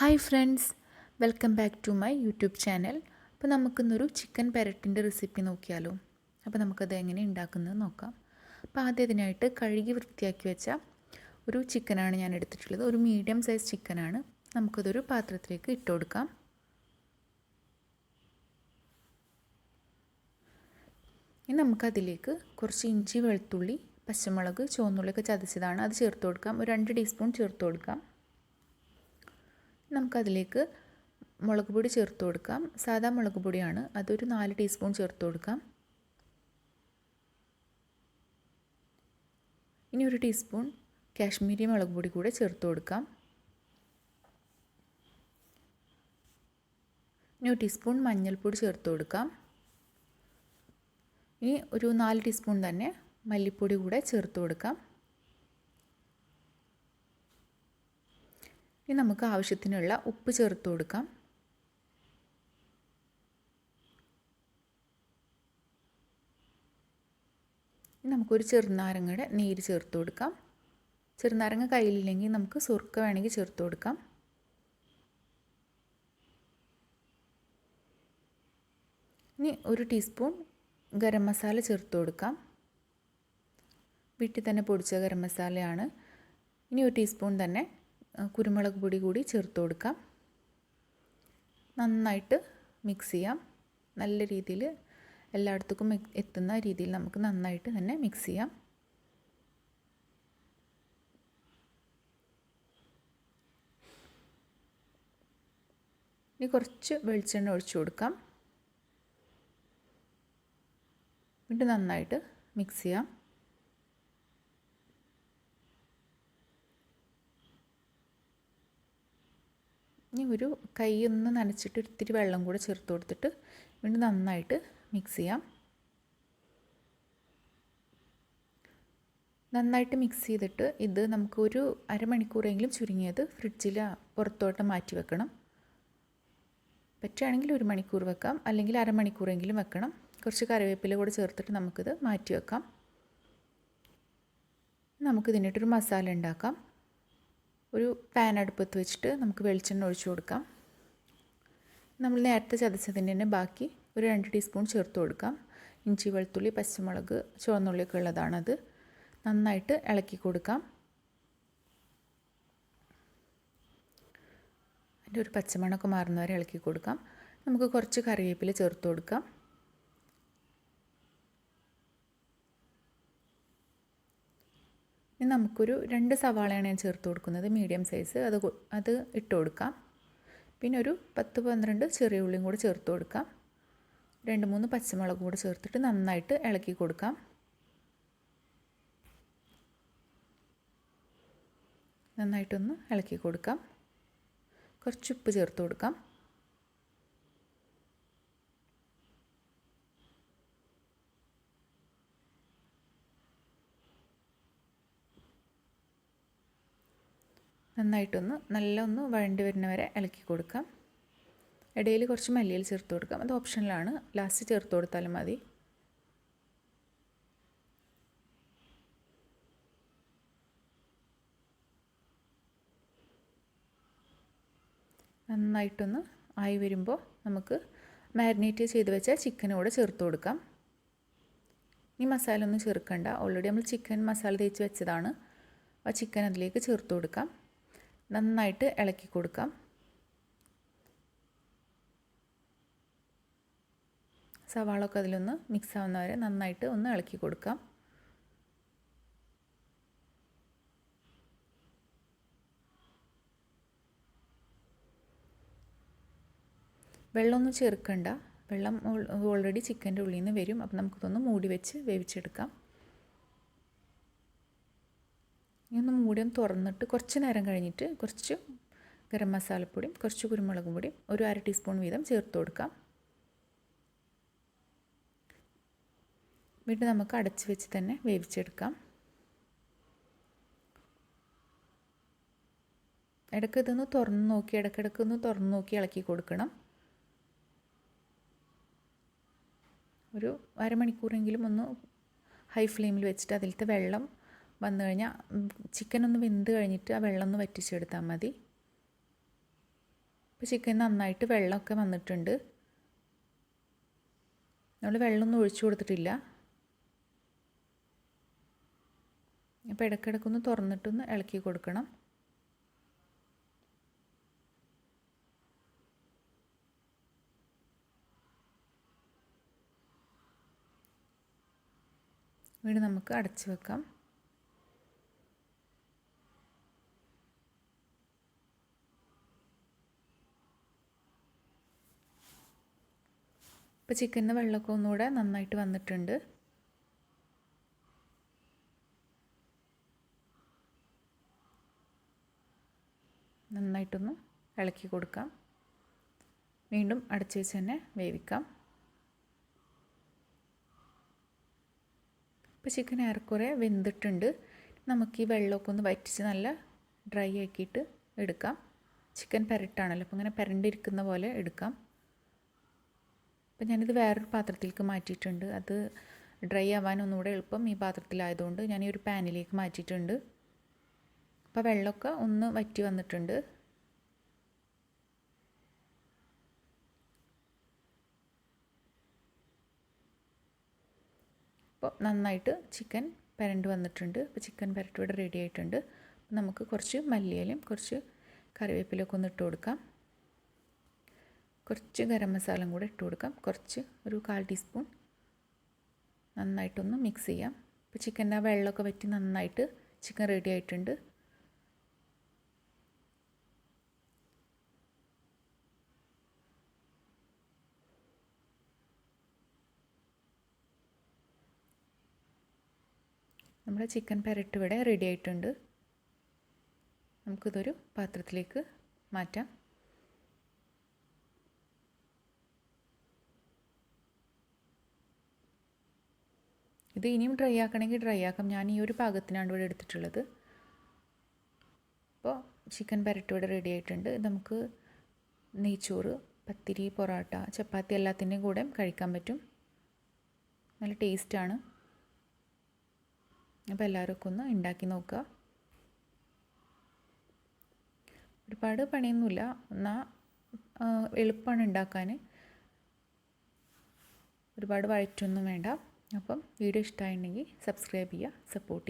Hi friends welcome back to my YouTube channel. അപ്പോൾ നമുക്കിന്നൊരു chicken പെരട്ടിന്റെ recipe നോക്കിയാലോ? അപ്പോൾ നമുക്കത് എങ്ങനെ ഉണ്ടാക്കുന്നത് നോക്കാം. അപ്പോൾ ആദ്യം ഇതിനായിട്ട് കഴുകി വൃത്തിയാക്കി വെച്ച ഒരു ചിക്കനാണ് ഞാൻ എടുത്തിട്ടുള്ളത്. ഒരു മീഡിയം സൈസ് ചിക്കനാണ്. നമുക്കതൊരു പാത്രത്തിലേക്ക് ഇട്ട് കൊടുക്കാം. ഇനി നമുക്കതിലേക്ക് കുറച്ച് ഇഞ്ചി വെളുത്തുള്ളി പച്ചമുളക് ചുവന്നുള്ളിയൊക്കെ ചതച്ചതാണ്. അത് ചേർത്ത് കൊടുക്കാം. ഒരു രണ്ട് ടീസ്പൂൺ ചേർത്ത് കൊടുക്കാം. നമുക്കതിലേക്ക് മുളക് പൊടി ചേർത്ത് കൊടുക്കാം. സാധാ മുളക് പൊടിയാണ്. അതൊരു നാല് ടീസ്പൂൺ ചേർത്ത് കൊടുക്കാം. ഇനി ഒരു ടീസ്പൂൺ കാശ്മീരി മുളക് പൊടി കൂടെ ചേർത്ത് കൊടുക്കാം. ഇനി ഒരു ടീസ്പൂൺ മഞ്ഞൾപ്പൊടി ചേർത്ത് കൊടുക്കാം. ഇനി ഒരു നാല് ടീസ്പൂൺ തന്നെ മല്ലിപ്പൊടി കൂടെ ചേർത്ത് കൊടുക്കാം. ഇനി നമുക്ക് ആവശ്യത്തിനുള്ള ഉപ്പ് ചേർത്ത് കൊടുക്കാം. ഇനി നമുക്കൊരു ചെറുനാരങ്ങയുടെ നീര് ചേർത്ത് കൊടുക്കാം. ചെറുനാരങ്ങ കയ്യിലില്ലെങ്കിൽ നമുക്ക് സുർക്ക വേണമെങ്കിൽ ചേർത്ത് കൊടുക്കാം. ഇനി ഒരു ടീസ്പൂൺ ഗരം മസാല ചേർത്ത് കൊടുക്കാം. വീട്ടിൽ തന്നെ പൊടിച്ച ഗരം മസാലയാണ്. ഇനി ഒരു ടീസ്പൂൺ തന്നെ കുരുമുളക് പൊടി കൂടി ചേർത്ത് കൊടുക്കാം. നന്നായിട്ട് മിക്സ് ചെയ്യാം. നല്ല രീതിയിൽ എല്ലായിടത്തേക്കും എത്തുന്ന രീതിയിൽ നമുക്ക് നന്നായിട്ട് തന്നെ മിക്സ് ചെയ്യാം. ഇനി കുറച്ച് വെളിച്ചെണ്ണ ഒഴിച്ചു കൊടുക്കാം. എന്നിട്ട് നന്നായിട്ട് മിക്സ് ചെയ്യാം. ഇനി ഒരു കൈ ഒന്ന് നനച്ചിട്ട് ഇത്തിരി വെള്ളം കൂടെ ചേർത്ത് കൊടുത്തിട്ട് വീണ്ടും നന്നായിട്ട് മിക്സ് ചെയ്യാം. നന്നായിട്ട് മിക്സ് ചെയ്തിട്ട് ഇത് നമുക്ക് ഒരു അരമണിക്കൂറെങ്കിലും ചുരുങ്ങിയത് ഫ്രിഡ്ജിൽ പുറത്തോട്ട് മാറ്റി വെക്കണം. പറ്റുകയാണെങ്കിൽ ഒരു മണിക്കൂർ വെക്കാം. അല്ലെങ്കിൽ അരമണിക്കൂറെങ്കിലും വെക്കണം. കുറച്ച് കറിവേപ്പില കൂടെ ചേർത്തിട്ട് നമുക്കിത് മാറ്റി വെക്കാം. നമുക്കിതിനിട്ടൊരു മസാല ഉണ്ടാക്കാം. ഒരു പാൻ അടുപ്പത്ത് വെച്ചിട്ട് നമുക്ക് വെളിച്ചെണ്ണ ഒഴിച്ചു കൊടുക്കാം. നമ്മൾ നേരത്തെ ചതച്ചതിന്റെ തന്നെ ബാക്കി ഒരു രണ്ട് ടീസ്പൂൺ ചേർത്ത് കൊടുക്കാം. ഇഞ്ചി വെളുത്തുള്ളി പച്ചമുളക് ചുവന്നുള്ളിയൊക്കെ ഉള്ളതാണത്. നന്നായിട്ട് ഇളക്കി കൊടുക്കാം. അതിന്റെ ഒരു പച്ചമണമൊക്കെ മാറുന്നവരെ ഇളക്കി കൊടുക്കാം. നമുക്ക് കുറച്ച് കറിവേപ്പില ചേർത്ത് കൊടുക്കാം. ഇനി നമുക്കൊരു രണ്ട് സവാളയാണ് ഞാൻ ചേർത്ത് കൊടുക്കുന്നത് മീഡിയം സൈസ് അത് അത് ഇട്ട് കൊടുക്കാം. പിന്നെ ഒരു പത്ത് പന്ത്രണ്ട് ചെറിയ ഉള്ളിയും കൂടെ ചേർത്ത് കൊടുക്കാം. രണ്ട് മൂന്ന് പച്ചമുളകും കൂടെ ചേർത്തിട്ട് നന്നായിട്ട് ഇളക്കി കൊടുക്കാം. നന്നായിട്ടൊന്ന് ഇളക്കി കൊടുക്കാം. കുറച്ച് ഉപ്പ് ചേർത്ത് കൊടുക്കാം. നന്നായിട്ടൊന്ന് നല്ല ഒന്ന് വഴണ്ടി വരുന്ന വരെ ഇളക്കി കൊടുക്കാം. ഇടയിൽ കുറച്ച് മല്ലിയിൽ ചേർത്ത് കൊടുക്കാം. അത് ഓപ്ഷനിലാണ്. ലാസ്റ്റ് ചേർത്ത് കൊടുത്താലും മതി. നന്നായിട്ടൊന്ന് ആയി വരുമ്പോൾ നമുക്ക് മാരിനേറ്റ് ചെയ്ത് വെച്ച ചിക്കനും ചേർത്ത് കൊടുക്കാം. ഈ മസാല ഒന്നും ചേർക്കണ്ട. ഓൾറെഡി നമ്മൾ ചിക്കൻ മസാല തേച്ച് വെച്ചതാണ്. ആ ചിക്കൻ അതിലേക്ക് ചേർത്ത് കൊടുക്കാം. നന്നായിട്ട് ഇളക്കി കൊടുക്കാം. സവാളൊക്കെ അതിലൊന്ന് മിക്സ് ആവുന്നവരെ നന്നായിട്ട് ഒന്ന് ഇളക്കി കൊടുക്കാം. വെള്ളമൊന്നും ചേർക്കണ്ട. വെള്ളം ഓൾറെഡി ചിക്കന്റെ ഉള്ളിൽ നിന്ന് വരും. അപ്പം നമുക്കിതൊന്ന് മൂടി വെച്ച് വേവിച്ചെടുക്കാം. ഇനി മൂടി ഒന്ന് തുറന്നിട്ട് കുറച്ച് നേരം കഴിഞ്ഞിട്ട് കുറച്ച് ഗരം മസാലപ്പൊടിയും കുറച്ച് കുരുമുളക് പൊടിയും ഒരു അര ടീസ്പൂൺ വീതം ചേർത്ത് കൊടുക്കാം. വീണ്ടും നമുക്ക് അടച്ച് വെച്ച് തന്നെ വേവിച്ചെടുക്കാം. ഇടയ്ക്ക് ഇതൊന്ന് തുറന്ന് നോക്കി ഇടയ്ക്കിടയ്ക്ക് ഒന്ന് തുറന്ന് നോക്കി ഇളക്കി കൊടുക്കണം. ഒരു അരമണിക്കൂറെങ്കിലും ഒന്ന് ഹൈ ഫ്ലെയിമിൽ വെച്ചിട്ട് അതിലത്തെ വെള്ളം വന്നു കഴിഞ്ഞാൽ ചിക്കൻ ഒന്ന് വെന്ത് കഴിഞ്ഞിട്ട് ആ വെള്ളം ഒന്ന് വറ്റിച്ചെടുത്താൽ മതി. ഇപ്പോൾ ചിക്കൻ നന്നായിട്ട് വെള്ളമൊക്കെ വന്നിട്ടുണ്ട്. നമ്മൾ വെള്ളമൊന്നും ഒഴിച്ചു കൊടുത്തിട്ടില്ല. അപ്പോൾ ഇടയ്ക്കിടയ്ക്കൊന്ന് തുറന്നിട്ടൊന്ന് ഇളക്കി കൊടുക്കണം. വീട് നമുക്ക് അടച്ചു വെക്കാം. ഇപ്പോൾ ചിക്കന്റെ വെള്ളമൊക്കെ ഒന്നുകൂടെ നന്നായിട്ട് വന്നിട്ടുണ്ട്. നന്നായിട്ടൊന്ന് ഇളക്കി കൊടുക്കാം. വീണ്ടും അടച്ചു വെച്ച് തന്നെ വേവിക്കാം. ഇപ്പോൾ ചിക്കൻ ഏറെക്കുറെ വെന്തിട്ടുണ്ട്. നമുക്ക് ഈ വെള്ളമൊക്കെ ഒന്ന് വറ്റിച്ച് നല്ല ഡ്രൈ ആക്കിയിട്ട് എടുക്കാം. ചിക്കൻ പെരട്ടാണല്ലോ അപ്പോൾ ഇങ്ങനെ പെരണ്ടിരിക്കുന്ന പോലെ എടുക്കാം. അപ്പോൾ ഞാനിത് വേറൊരു പാത്രത്തിലേക്ക് മാറ്റിയിട്ടുണ്ട്. അത് ഡ്രൈ ആവാൻ ഒന്നുകൂടെ എളുപ്പം ഈ പാത്രത്തിലായതുകൊണ്ട് ഞാൻ ഈ ഒരു പാനിലേക്ക് മാറ്റിയിട്ടുണ്ട്. അപ്പോൾ വെള്ളമൊക്കെ ഒന്ന് വറ്റി വന്നിട്ടുണ്ട്. അപ്പോൾ നന്നായിട്ട് ചിക്കൻ പരണ്ട് വന്നിട്ടുണ്ട്. അപ്പോൾ ചിക്കൻ പരട്ട് റെഡി ആയിട്ടുണ്ട്. നമുക്ക് കുറച്ച് മല്ലിയിലും കുറച്ച് കറിവേപ്പിലൊക്കെ ഒന്ന് ഇട്ട് കൊടുക്കാം. കുറച്ച് ഗരം മസാലയും കൂടെ ഇട്ട് കൊടുക്കാം. കുറച്ച് ഒരു കാൽ ടീസ്പൂൺ. നന്നായിട്ടൊന്ന് മിക്സ് ചെയ്യാം. ഇപ്പോൾ ചിക്കന്റെ ആ വെള്ളമൊക്കെ വറ്റി നന്നായിട്ട് ചിക്കൻ റെഡി ആയിട്ടുണ്ട്. നമ്മുടെ ചിക്കൻ പെരട്ട് ഇവിടെ റെഡി ആയിട്ടുണ്ട്. നമുക്കിതൊരു പാത്രത്തിലേക്ക് മാറ്റാം. ഇത് ഇനിയും ഡ്രൈ ആക്കണമെങ്കിൽ ഡ്രൈ ആക്കാം. ഞാൻ ഈ ഒരു പാകത്തിനാണ് ഇവിടെ എടുത്തിട്ടുള്ളത്. അപ്പോൾ ചിക്കൻ പരട്ട് ഇവിടെ റെഡി ആയിട്ടുണ്ട്. നമുക്ക് നെയ്ച്ചോറ് പത്തിരി പൊറോട്ട ചപ്പാത്തി എല്ലാത്തിന്റെയും കൂടെ കഴിക്കാൻ പറ്റും. നല്ല ടേസ്റ്റാണ് അപ്പോൾ എല്ലാവരും ഒന്ന് ഉണ്ടാക്കി നോക്കുക. ഒരുപാട് പണിയൊന്നുമില്ല. എന്നാൽ എളുപ്പമാണ് ഉണ്ടാക്കാൻ. ഒരുപാട് വഴറ്റൊന്നും വേണ്ട. അപ്പം വീഡിയോ ഇഷ്ടമായിട്ടുണ്ടെങ്കിൽ സബ്സ്ക്രൈബ് ചെയ്യുക സപ്പോർട്ട് ചെയ്യുക.